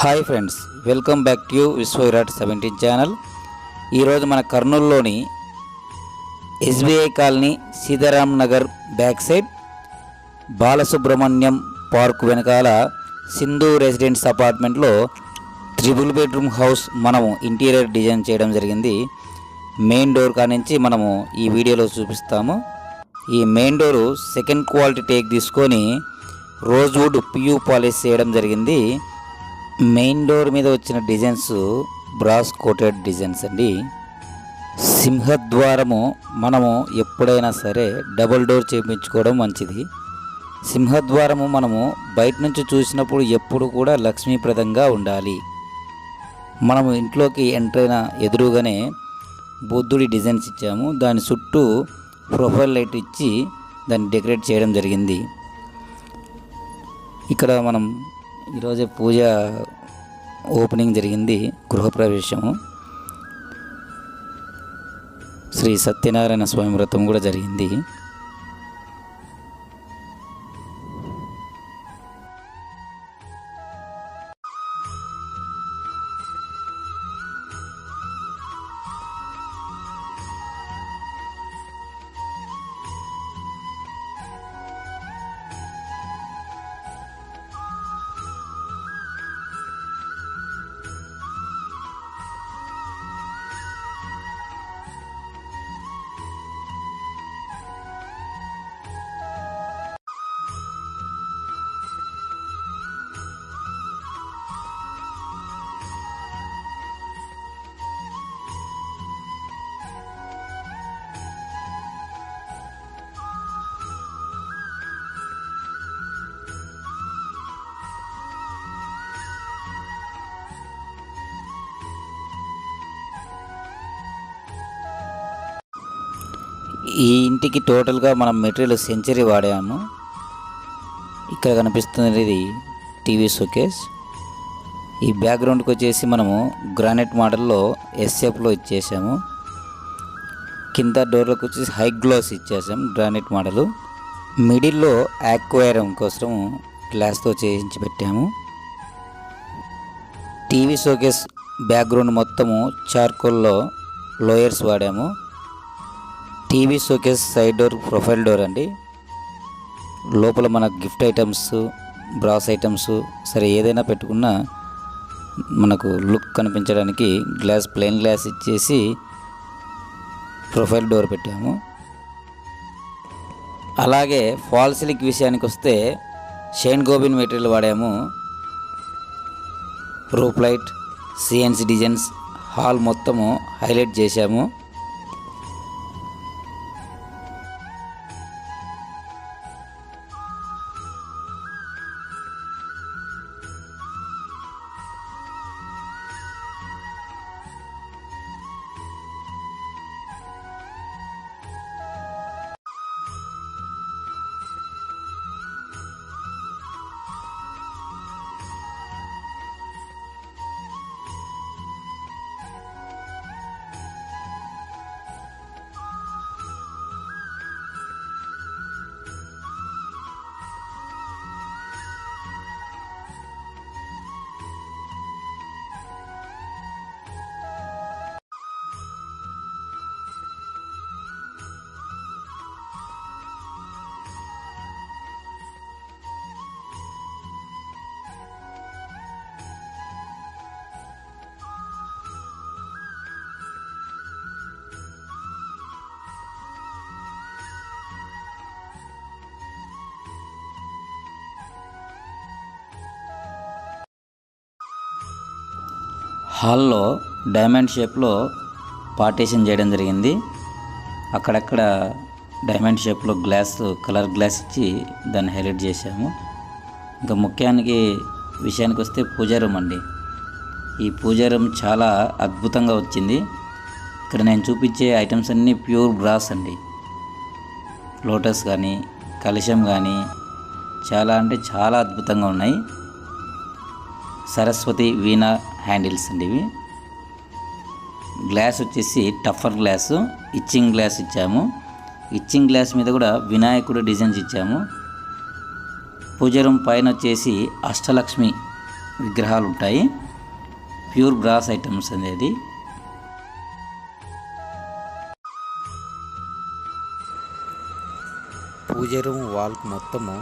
Hi friends welcome back to Vishwa Virat seventeen channel. ఈరోజు మన కర్నూలులోని SBI colony Sitaram Nagar back side Balasubrahmanyam park వెనకాల Sindhu residence అపార్ట్మెంట్లో triple bedroom house మనము interior design చేయడం జరిగింది. Main door కానించి మనము ఈ వీడియోలో చూపిస్తాము. ఈ main door second quality teak తీసుకొని రోజ్వుడ్ పియూ పాలిష్ చేయడం జరిగింది. మెయిన్ డోర్ మీద వచ్చిన డిజైన్స్ బ్రాస్ కోటెడ్ డిజైన్స్ అండి. సింహద్వారము మనము ఎప్పుడైనా సరే డబుల్ డోర్ చేయించుకోవడం మంచిది. సింహద్వారము మనము బయట నుంచి చూసినప్పుడు ఎప్పుడు కూడా లక్ష్మీప్రదంగా ఉండాలి. మనము ఇంట్లోకి ఎంటర్ అయిన ఎదురుగానే బుద్ధుడి డిజైన్స్ ఇచ్చాము. దాని చుట్టూ ప్రొఫైల్ లైట్ ఇచ్చి దాన్ని డెకరేట్ చేయడం జరిగింది. ఇక్కడ మనం ఈరోజే పూజ ఓపెనింగ్ జరిగింది గృహప్రవేశము. శ్రీ సత్యనారాయణ స్వామి వ్రతం కూడా జరిగింది. ఈ ఇంటికి టోటల్గా మనం మెటీరియల్ సెంచరీ వాడాము. ఇక్కడ కనిపిస్తున్నది ఇది టీవీ షోకేస్. ఈ బ్యాక్గ్రౌండ్కి వచ్చేసి మనము గ్రానైట్ మోడల్లో ఎస్ఎఫ్లో ఇచ్చేసాము. కింద డోర్లకు వచ్చేసి హై గ్లాస్ ఇచ్చేసాం గ్రానైట్ మోడలు. మిడిల్లో యాక్వైరం కోసం గ్లాస్తో చేయించి పెట్టాము. టీవీ షోకేస్ బ్యాక్గ్రౌండ్ మొత్తము చార్కోల్లో లోయర్స్ వాడాము. TV showcase side door profile door అండి. లోపల మన గిఫ్ట్ ఐటమ్స్ బ్రాస్ ఐటమ్స్ సరే ఏదైనా పెట్టుకున్నా మనకు లుక్ కనిపించడానికి గ్లాస్ ప్లెయిన్ గ్లాస్ ఇచ్చేసి ప్రొఫైల్ డోర్ పెట్టాము. అలాగే ఫాల్ సిలిక్ విషయానికి వస్తే షైన్ గోబిన్ మెటీరియల్ వాడాము. Roof light CNC designs hall మొత్తము హైలైట్ చేశాము. హాల్లో డైమండ్ షేప్లో పార్టీషన్ చేయడం జరిగింది. అక్కడక్కడ డైమండ్ షేప్లో గ్లాస్ కలర్ గ్లాస్ ఇచ్చి దాన్ని హైలైట్ చేశాము. ఇంకా ముఖ్యానికి విషయానికి వస్తే పూజా రూమ్ అండి. ఈ పూజా రూమ్ చాలా అద్భుతంగా వచ్చింది. ఇక్కడ నేను చూపించే ఐటమ్స్ అన్నీ ప్యూర్ బ్రాస్ అండి. లోటస్ కానీ కలశం కానీ చాలా అంటే చాలా అద్భుతంగా ఉన్నాయి. సరస్వతి వీణ హ్యాండిల్స్ అండి ఇవి. గ్లాస్ వచ్చేసి టఫర్ గ్లాసు ఇచ్చింగ్ గ్లాస్ ఇచ్చాము. ఇచ్చింగ్ గ్లాస్ మీద కూడా వినాయకుడు డిజైన్స్ ఇచ్చాము. పూజ రూమ్ పైన వచ్చేసి అష్టలక్ష్మి విగ్రహాలు ఉంటాయి. ప్యూర్ బ్రాస్ ఐటమ్స్ అనేది పూజ రూమ్ మొత్తము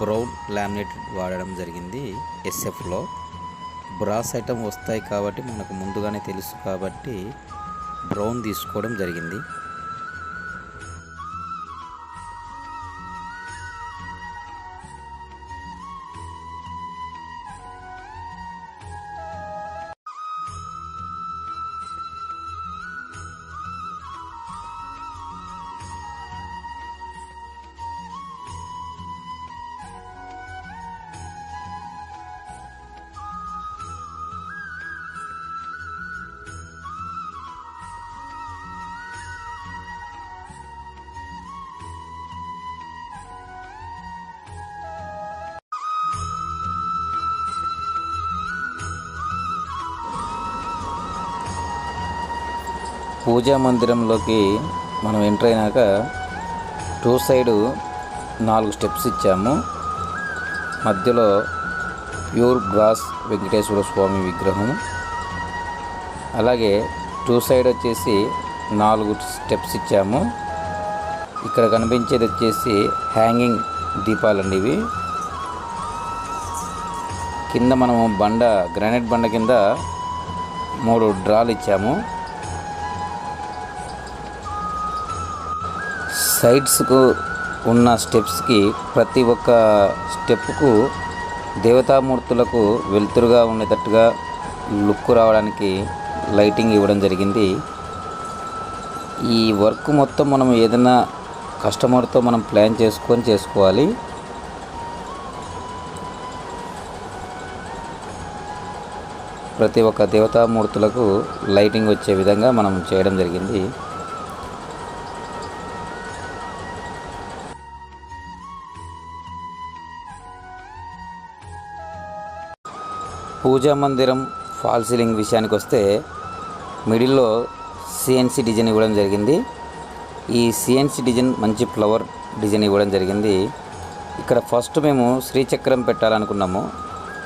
బ్రౌన్ లామినేట్ వాడడం జరిగింది ఎస్ఎఫ్లో. బ్రాస్ ఐటమ్ వస్తాయి కాబట్టి మనకు ముందుగానే తెలుసు కాబట్టి బ్రౌన్ తీసుకోవడం జరిగింది. పూజా మందిరంలోకి మనం ఎంటర్ అయినాక టూ సైడు నాలుగు స్టెప్స్ ఇచ్చాము. మధ్యలో ప్యూర్ గ్లాస్ వెంకటేశ్వర స్వామి విగ్రహం. అలాగే టూ సైడ్ వచ్చేసి నాలుగు స్టెప్స్ ఇచ్చాము. ఇక్కడ కనిపించేది వచ్చేసి హ్యాంగింగ్ దీపాలండి ఇవి కింద మనము బండ గ్రానైట్ బండ కింద మూడు డ్రాలు ఇచ్చాము. సైడ్స్కు ఉన్న స్టెప్స్కి ప్రతి ఒక్క స్టెప్కు దేవతామూర్తులకు వెలుతురుగా ఉండేటట్టుగా లుక్ రావడానికి లైటింగ్ ఇవ్వడం జరిగింది. ఈ వర్క్ మొత్తం మనం ఏదైనా కస్టమర్తో మనం ప్లాన్ చేసుకొని చేసుకోవాలి. ప్రతి ఒక్క దేవతామూర్తులకు లైటింగ్ వచ్చే విధంగా మనం చేయడం జరిగింది. పూజా మందిరం ఫాల్ సీలింగ్ విషయానికి వస్తే మిడిల్లో సిఎన్సి డిజైన్ ఇవ్వడం జరిగింది. ఈ సిఎన్సి డిజైన్ మంచి ఫ్లవర్ డిజైన్ ఇవ్వడం జరిగింది. ఇక్కడ ఫస్ట్ మేము శ్రీచక్రం పెట్టాలనుకున్నాము.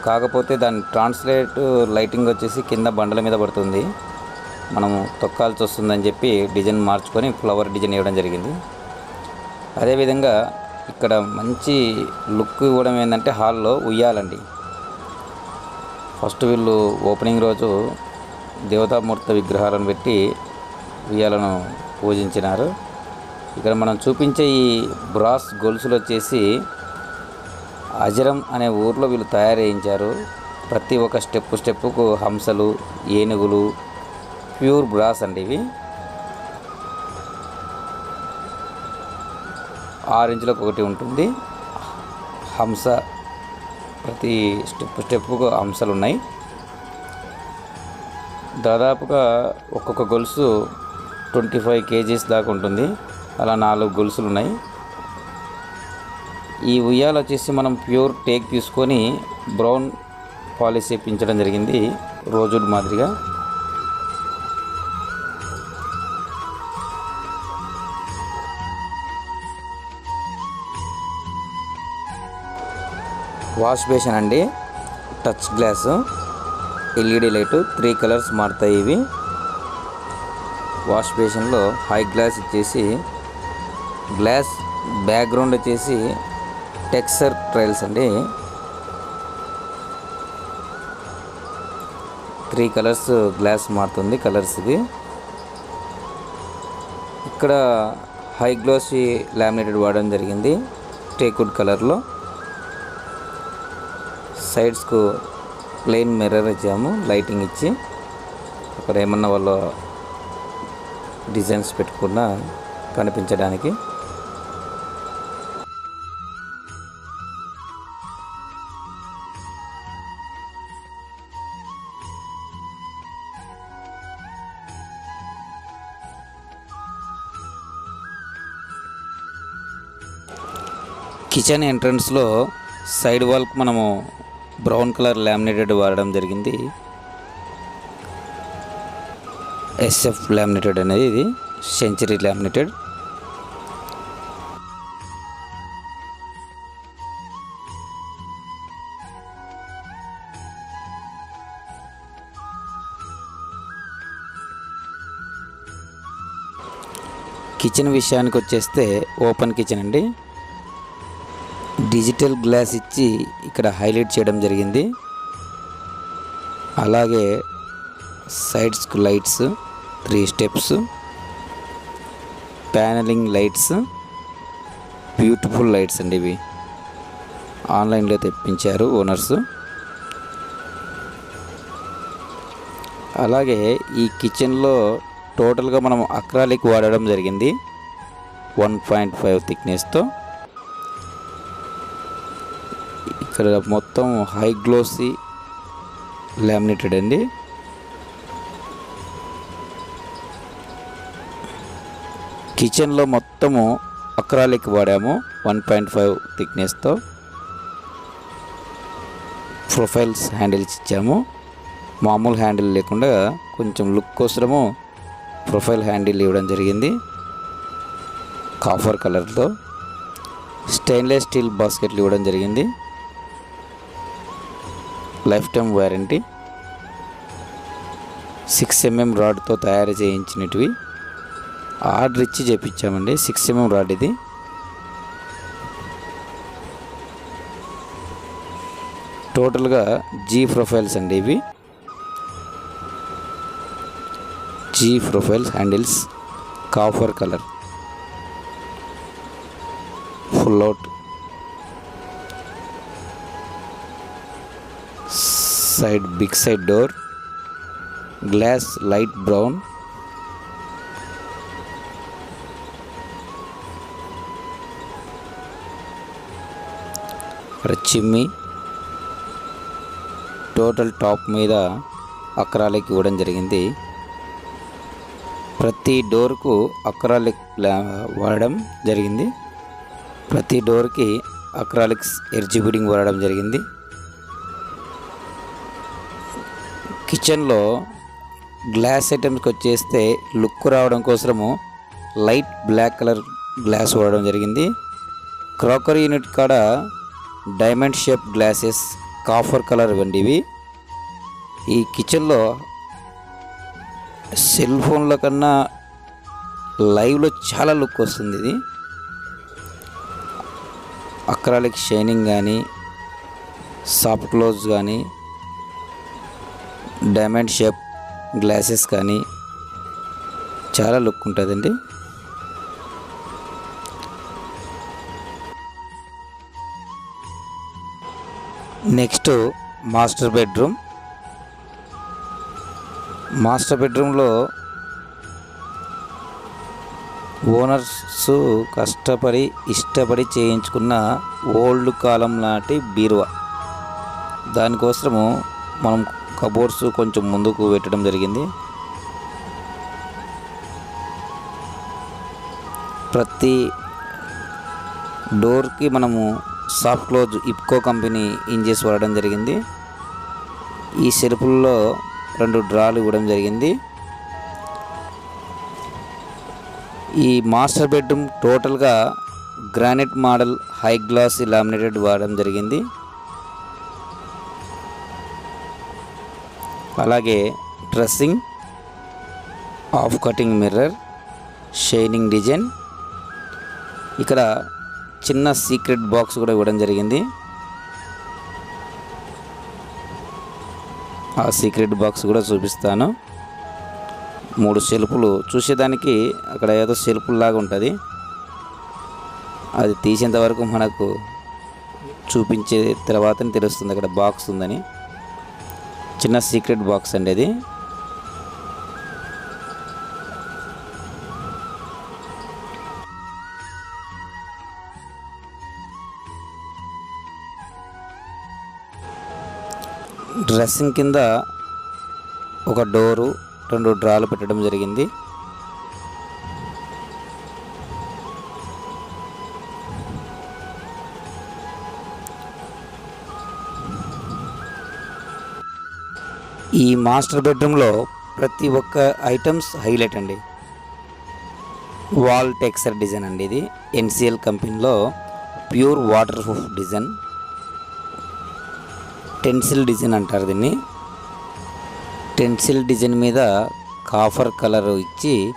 కాకపోతే దాని ట్రాన్స్లేట్ లైటింగ్ వచ్చేసి కింద బండల మీద పడుతుంది. మనము తొక్కాల్సి వస్తుందని చెప్పి డిజైన్ మార్చుకొని ఫ్లవర్ డిజైన్ ఇవ్వడం జరిగింది. అదేవిధంగా ఇక్కడ మంచి లుక్ ఇవ్వడం ఏంటంటే హాల్లో ఉయ్యాలండి. ఫస్ట్ వీళ్ళు ఓపెనింగ్ రోజు దేవతామూర్తి విగ్రహాలను పెట్టి ఉయ్యాలను పూజించినారు. ఇక్కడ మనం చూపించే ఈ బ్రాస్ గొలుసులు వచ్చేసి అజరం అనే ఊర్లో వీళ్ళు తయారు చేయించారు. ప్రతి ఒక్క స్టెప్ స్టెప్పుకు హంసలు ఏనుగులు ప్యూర్ బ్రాస్ అండి ఇవి. ఆరు ఇంచులకు ఒకటి ఉంటుంది. హంస ప్రతి స్టెప్ స్టెప్కు అంశాలు ఉన్నాయి. దాదాపుగా ఒక్కొక్క గొలుసు ట్వంటీ ఫైవ్ కేజీస్ దాకా ఉంటుంది. అలా నాలుగు గొలుసులు ఉన్నాయి. ఈ ఉయ్యాల వచ్చేసి మనం ప్యూర్ టేక్ తీసుకొని బ్రౌన్ పాలిష్ చేయించడం జరిగింది రోజుడ్ మాదిరిగా. వాష్ బేసిన్ అండి. Touch glass LED light three colours మారుతాయి ఇవి. వాష్ బేసిన్లో హై గ్లాస్ ఇచ్చేసి గ్లాస్ బ్యాక్గ్రౌండ్ వచ్చేసి టెక్స్చర్ ట్రైల్స్ అండి. త్రీ కలర్స్ గ్లాస్ మారుతుంది కలర్స్ ఇక్కడ హై గ్లాసీ లామినేటెడ్ వాడడం జరిగింది. టేకుడ్ కలర్లో. సైడ్స్కు ప్లెయిన్ మిర్రర్ ఇచ్చాము లైటింగ్ ఇచ్చి. అక్కడ ఏమన్నా వాళ్ళు డిజైన్స్ పెట్టుకున్నా కనిపించడానికి. కిచెన్ ఎంట్రన్స్లో సైడ్ వాల్కి మనము బ్రౌన్ కలర్ లామినేటెడ్ వాడడం జరిగింది. ఎస్ఎఫ్ లామినేటెడ్ అనేది ఇది. Century laminated. కిచెన్ విషయానికి వచ్చేస్తే ఓపెన్ కిచెన్ అండి. డిజిటల్ గ్లాస్ ఇచ్చి ఇక్కడ హైలైట్ చేయడం జరిగింది. అలాగే సైడ్స్కు lights three steps panelling lights beautiful lights అండి ఇవి. ఆన్లైన్లో తెప్పించారు ఓనర్స్. అలాగే ఈ కిచెన్లో టోటల్గా మనం అక్రాలిక్ వాడడం జరిగింది. వన్ పాయింట్ ఫైవ్ థిక్నెస్తో. ఇక్కడ మొత్తం హై గ్లోసీ లామినేటెడ్ అండి. కిచెన్లో మొత్తము అక్రాలిక్ వాడాము వన్ పాయింట్ ఫైవ్ థిక్నెస్తో. ప్రొఫైల్స్ హ్యాండిల్స్ ఇచ్చాము. మామూలు హ్యాండిల్ లేకుండా కొంచెం లుక్ కోసము ప్రొఫైల్ హ్యాండిల్ ఇవ్వడం జరిగింది. కాఫర్ కలర్తో. స్టెయిన్లెస్ స్టీల్ బాస్కెట్లు ఇవ్వడం జరిగింది. Lifetime warranty. సిక్స్ ఎంఎం రాడ్తో తయారు చేయించినటివి. ఆర్డర్ ఇచ్చి చేపించామండి సిక్స్ ఎంఎం రాడ్ ఇది. టోటల్గా జీ ప్రొఫైల్స్ అండి ఇవి. G profiles handles copper colour. Full out. Side big side door glass light brown chimney total top మీద అక్రాలిక్ ఇవ్వడం జరిగింది. ప్రతి డోర్కు అక్రాలిక్ వాడడం జరిగింది. ప్రతి డోర్కి అక్రాలిక్స్ ఎర్జీ బిడింగ్ వాడడం జరిగింది. కిచెన్లో గ్లాస్ ఐటమ్స్కి వచ్చేస్తే లుక్ రావడం కోసము లైట్ బ్లాక్ కలర్ గ్లాస్ వాడడం జరిగింది. క్రాకరీ యూనిట్ కాడ diamond shape glasses copper colour ఇవ్వండి ఇవి ఈ కిచెన్లో సెల్ ఫోన్ల కన్నా లైవ్లో చాలా లుక్ వస్తుంది ఇది. అక్రాలిక్ షైనింగ్ కానీ సాఫ్ట్ క్లోజ్ కానీ డైమండ్ షేప్ గ్లాసెస్ కానీ చాలా లుక్ ఉంటుందండి. Next master bedroom. మాస్టర్ బెడ్రూమ్లో ఓనర్స్ కష్టపడి ఇష్టపడి చేయించుకున్న ఓల్డ్ కాలం నాటి బీరువా. దానికోసము మనం కబోర్డ్స్ కొంచెం ముందుకు పెట్టడం జరిగింది. ప్రతి డోర్కి మనము soft close Ebco company hinges వాడడం జరిగింది. ఈ సెరుపుల్లో రెండు డ్రాలు ఇవ్వడం జరిగింది. ఈ మాస్టర్ బెడ్రూమ్ టోటల్గా granite model high glass laminated వాడడం జరిగింది. అలాగే dressing of cutting mirror shining design. ఇక్కడ చిన్న సీక్రెట్ బాక్స్ కూడా ఇవ్వడం జరిగింది. ఆ సీక్రెట్ బాక్స్ కూడా చూపిస్తాను. మూడు సెల్పులు చూసేదానికి అక్కడ ఏదో సెల్పుల్లాగా ఉంటుంది. అది తీసేంత వరకు మనకు చూపించే తర్వాతనే తెలుస్తుంది అక్కడ బాక్స్ ఉందని. చిన్న సీక్రెట్ బాక్స్ అండి అది డ్రెస్సింగ్ కింద ఒక డోరు రెండు డ్రాలు పెట్టడం జరిగింది. ఈ మాస్టర్ బెడ్రూమ్లో ప్రతి ఒక్క ఐటమ్స్ హైలైట్ అండి. వాల్ టెక్స్చర్ డిజైన్ అండి ఇది. ఎన్సిఎల్ కంపెనీలో pure waterproof design. Stencil design అంటారు దీన్ని. టెన్సిల్ డిజైన్ మీద కాఫర్ కలర్ ఇచ్చి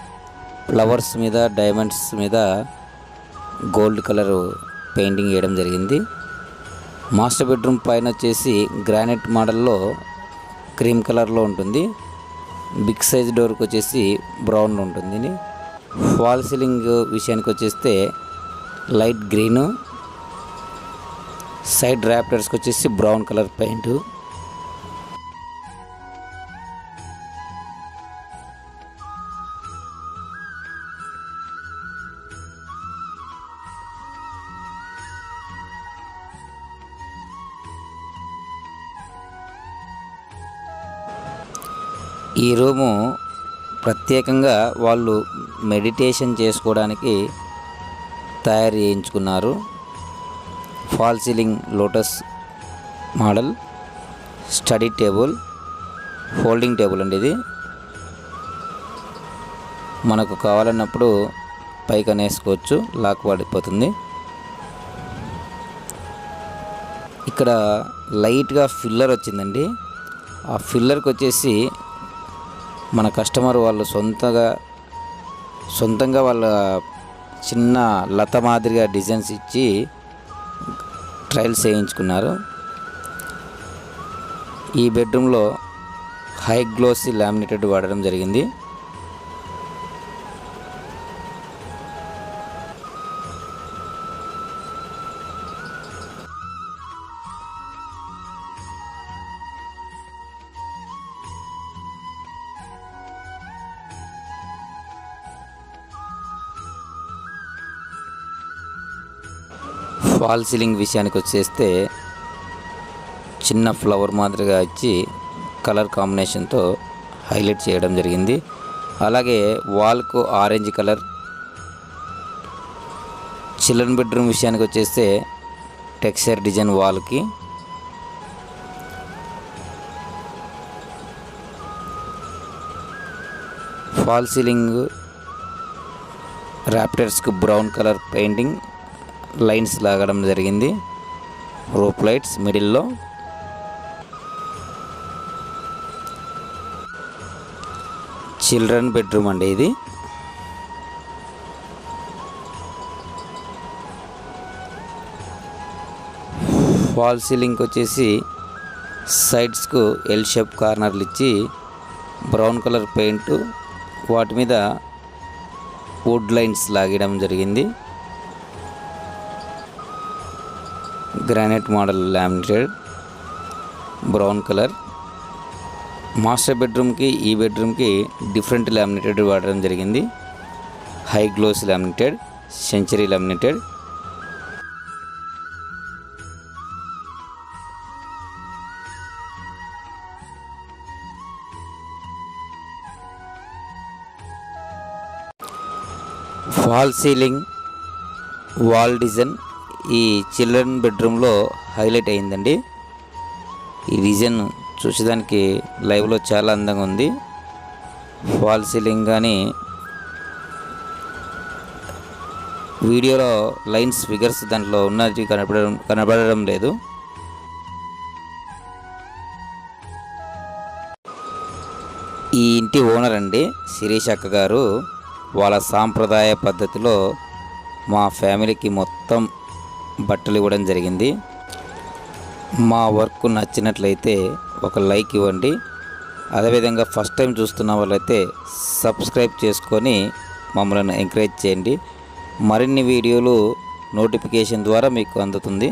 ఫ్లవర్స్ మీద డైమండ్స్ మీద గోల్డ్ కలర్ పెయింటింగ్ వేయడం జరిగింది. మాస్టర్ బెడ్రూమ్ పైన వచ్చేసి గ్రానైట్ మోడల్లో క్రీమ్ కలర్లో ఉంటుంది. బిగ్ సైజ్ డోర్కి వచ్చేసి బ్రౌన్ ఉంటుంది ఫాల్ సీలింగ్ విషయానికి వచ్చేస్తే లైట్ గ్రీను. సైడ్ ర్యాప్టర్స్కి వచ్చేసి బ్రౌన్ కలర్ పెయింటు. ఈ రూము ప్రత్యేకంగా వాళ్ళు మెడిటేషన్ చేసుకోవడానికి తయారు చేయించుకున్నారు. Fall ceiling lotus model study table folding table అండి ఇది. మనకు కావాలన్నప్పుడు పైకి అనేసుకోవచ్చు లాక్ పడిపోతుంది ఇక్కడ లైట్గా ఫిల్లర్ వచ్చిందండి. ఆ ఫిల్లర్కి వచ్చేసి మన కస్టమర్ వాళ్ళు సొంతగా సొంతంగా వాళ్ళ చిన్న లత మాదిరిగా డిజైన్స్ ఇచ్చి ట్రయల్స్ చేయించుకున్నారు ఈ బెడ్రూమ్లో హై గ్లోసీ లామినేటెడ్ వాడడం జరిగింది. ఫాల్ సీలింగ్ విషయానికి వచ్చేస్తే చిన్న ఫ్లవర్ మాదిరిగా ఇచ్చి కలర్ కాంబినేషన్తో హైలైట్ చేయడం జరిగింది. అలాగే వాల్కు ఆరెంజ్ కలర్ చిల్డ్రన్ బెడ్రూమ్ విషయానికి వచ్చేస్తే టెక్స్చర్ డిజైన్ వాల్కి ఫాల్ సీలింగ్ ర్యాప్టర్స్కు బ్రౌన్ కలర్ పెయింటింగ్ లైన్స్ లాగడం జరిగింది. రూప్ లైట్స్ మిడిల్లో. చిల్డ్రన్ బెడ్రూమ్ అండి ఇది. ఫాల్ సీలింగ్ వచ్చేసి సైడ్స్కు ఎల్ షేప్ కార్నర్లు ఇచ్చి బ్రౌన్ కలర్ పెయింట్ వాటి మీద వుడ్ లైన్స్ లాగడం జరిగింది. Granite model laminated brown colour. Master బెడ్రూమ్కి ఈ బెడ్రూమ్కి డిఫరెంట్ లామినేటెడ్ వాడడం జరిగింది. High gloss laminated century laminated. Fall ceiling wall design ఈ చిల్డ్రన్ బెడ్రూమ్లో హైలైట్ అయిందండి ఈ డిజైన్ చూసేదానికి లైవ్లో చాలా అందంగా ఉంది. ఫాల్ సీలింగ్ కానీ వీడియోలో లైన్స్ ఫిగర్స్ దాంట్లో ఉన్నది కనపడడం కనపడడం లేదు. ఈ ఇంటి ఓనర్ అండి శిరీష్ అక్క గారు వాళ్ళ సాంప్రదాయ పద్ధతిలో మా ఫ్యామిలీకి మొత్తం బట్టలు ఇవ్వడం జరిగింది. మా వర్క్ నచ్చినట్లయితే ఒక లైక్ ఇవ్వండి. అదేవిధంగా ఫస్ట్ టైం చూస్తున్న వాళ్ళైతే సబ్స్క్రైబ్ చేసుకొని మమ్మల్ని ఎంకరేజ్ చేయండి. మరిన్ని వీడియోలు నోటిఫికేషన్ ద్వారా మీకు అందుతుంది.